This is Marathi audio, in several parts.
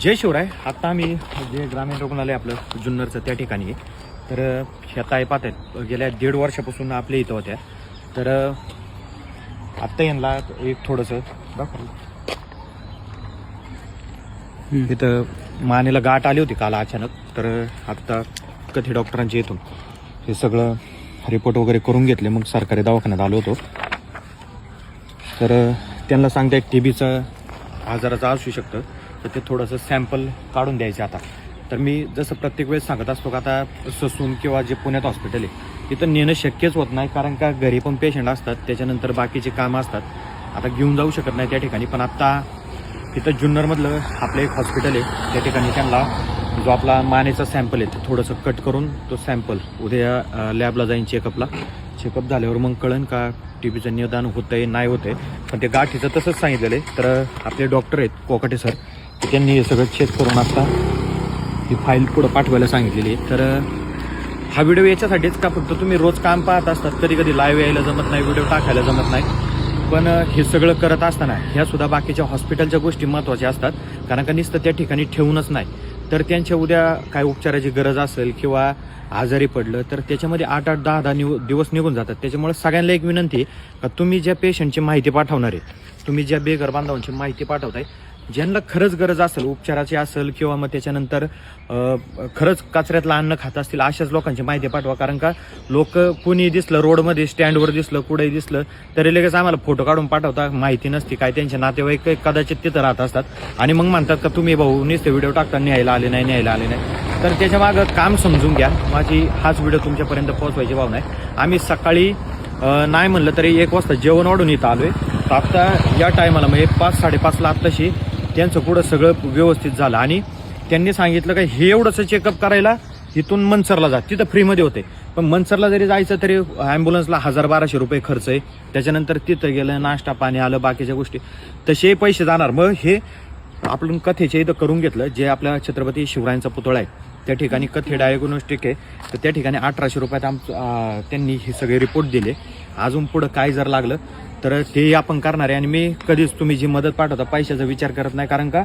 जय शिवराय. आत्ता आम्ही जे ग्रामीण रुग्णालय आपलं जुन्नरचं त्या ठिकाणी. तर ह्या ताई पाहत आहेत गेल्या दीड वर्षापासून आपल्या इथं होत्या. तर आत्ता यांना एक थोडंसं दाखव. इथं मानेला गाठ आली होती काल अचानक. तर आत्ता कथे डॉक्टरांच्या इथून हे सगळं रिपोर्ट वगैरे करून घेतले. मग सरकारी दवाखान्यात आलो होतो. तर त्यांना सांगता एक टी बीचं आजाराचं असू शकतं. तर ते थोडंसं सॅम्पल काढून द्यायचे आता. तर मी जसं प्रत्येक वेळेस सांगत असतो का आता ससून किंवा जे पुण्यात हॉस्पिटल आहे तिथं नेणं शक्यच होत नाही कारण का घरी पण पेशंट असतात त्याच्यानंतर बाकीचे कामं असतात. आता घेऊन जाऊ शकत नाही त्या ठिकाणी पण आत्ता तिथं जुन्नरमधलं आपलं एक हॉस्पिटल आहे त्या ठिकाणी त्यांना जो आपला मानेचा सॅम्पल आहे ते थोडंसं कट करून तो सॅम्पल उद्या लॅबला जाईन चेकअपला चेकअप झाल्यावर मग कळन का टी बीचं निदान होतं आहे नाही होतं आहे पण ते गाठीचं तसंच सांगितलेलं आहे. तर आपले डॉक्टर आहेत कोकाटे सर त्यांनी हे सगळं चेक करून आता ही फाईल पुढं पाठवायला सांगितलेली आहे. तर हा व्हिडिओ याच्यासाठीच का फक्त तुम्ही रोज काम पाहत असतात कधी कधी लाईव्ह यायला जमत नाही व्हिडिओ टाकायला जमत नाही. पण हे सगळं करत असताना ह्या सुद्धा बाकीच्या हॉस्पिटलच्या गोष्टी महत्त्वाच्या असतात. कारण का नुसतं त्या ठिकाणी ठेवूनच नाही. तर त्यांच्या उद्या काय उपचाराची गरज असेल किंवा आजारी पडलं तर त्याच्यामध्ये आठ आठ दहा दहा निव दिवस निघून जातात. त्याच्यामुळे सगळ्यांना एक विनंती आहे का तुम्ही ज्या पेशंटची माहिती पाठवणार आहे तुम्ही ज्या बेघर बांधवांची माहिती पाठवताय ज्यांना खरंच गरज असेल उपचाराची असेल किंवा मग त्याच्यानंतर खरंच कचऱ्यातलं अन्न खात असतील अशाच लोकांची माहिती पाठवा. कारण का लोक कुणी दिसलं रोडमध्ये स्टँडवर दिसलं कुठेही दिसलं तरी लगेच आम्हाला फोटो काढून पाठवता माहिती नसती. काय त्यांचे नातेवाईक कदाचित तिथं राहत असतात. आणि मग म्हणतात का तुम्ही भाऊ नुसते व्हिडिओ टाकता न्यायला आले नाही न्यायला आले नाही. तर त्याच्या मागं काम समजून घ्या. माझी हाच व्हिडिओ तुमच्यापर्यंत पोहोचवायची भावना आहे. आम्ही सकाळी नाही म्हणलं तरी एक वाजता जेवण वाढून इथं आलो आहे आत्ता या टायमाला म्हणजे पाच साडेपाचला आत्ताशी त्यांचं पुढं सगळं व्यवस्थित झालं. आणि त्यांनी सांगितलं का हे एवढंसं चेकअप करायला इथून मनसरला जा. तिथं फ्रीमध्ये होते. पण मनसरला जरी जायचं तरी ॲम्ब्युलन्सला हजार बाराशे रुपये खर्च आहे. त्याच्यानंतर तिथं गेलं नाश्ता पाणी आलं बाकीच्या गोष्टी. तसेही पैसे जाणार. मग हे आपण कथेचे इथं करून घेतलं जे आपल्या छत्रपती शिवरायांचा पुतळा आहे. त्या ठिकाणी कथे डायग्नोस्टिक आहे. तर त्या ठिकाणी अठराशे रुपयात आमचं त्यांनी हे सगळे रिपोर्ट दिले. अजून पुढं काय जर लागलं तर तेही आपण करणार आहे. आणि मी कधीच तुम्ही जी मदत पाठवता पैशाचा विचार करत नाही. कारण का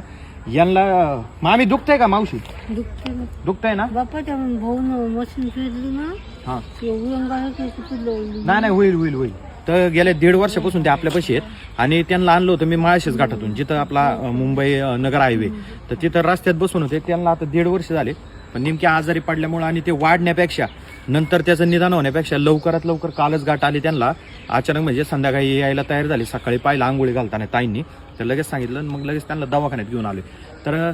यांना मामी दुखतंय का मावशी? दुखते ना. दुखतंय ना? मशीन फिरली ना हां. नाही नाही होईल होईल होईल. तर गेल्या दीड वर्षापासून ते आपल्यापाशी आहेत. आणि त्यांना आणलं होतं मी माळशेच घाटातून जिथं आपला अं, मुंबई अं, नगर हायवे. तर तिथं रस्त्यात बसून होते. त्यांना आता दीड वर्ष झाले. पण नेमके आजारी पडल्यामुळे आणि ते वाढण्यापेक्षा नंतर त्याचं निदान होण्यापेक्षा लवकरात लवकर कालच गाठ आली त्यांना. अचानक म्हणजे संध्याकाळी यायला तयार झाली. सकाळी पाहिलं आंघोळी घालताना ताईंनी. तर लगेच सांगितलं मग लगेच त्यांना दवाखान्यात घेऊन आले तर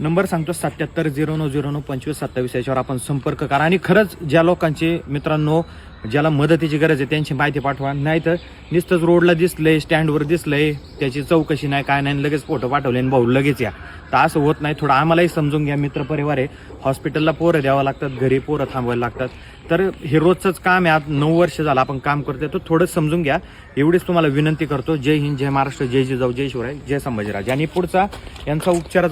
नंबर सांगतो सत्याहत्तर झिरो नऊ झिरो नऊ पंचवीस सत्तावीस याच्यावर आपण संपर्क करा. आणि खरंच ज्या लोकांचे मित्रांनो ज्याला मदतीची गरज आहे त्यांची माहिती पाठवा. नाही तर नुसतंच रोडला दिसलंय स्टँडवर दिसलंय त्याची चौकशी नाही काय नाही लगेच फोटो पाठवले आणि भाऊ लगेच या. तर असं होत नाही. थोडं आम्हालाही समजून घ्या मित्रपरिवार आहे. हॉस्पिटलला पोरं द्यावं लागतात घरी पोरं थांबवायला लागतात. तर हे रोजचंच काम आहे. आज नऊ वर्ष झालं आपण काम करतोय. तर थोडं समजून घ्या. एवढीच तुम्हाला विनंती करतो. जय हिंद जय महाराष्ट्र जय जिजाऊ जय शिवराय जय संभाजीराज. आणि पुढचा यांचा उपचाराचा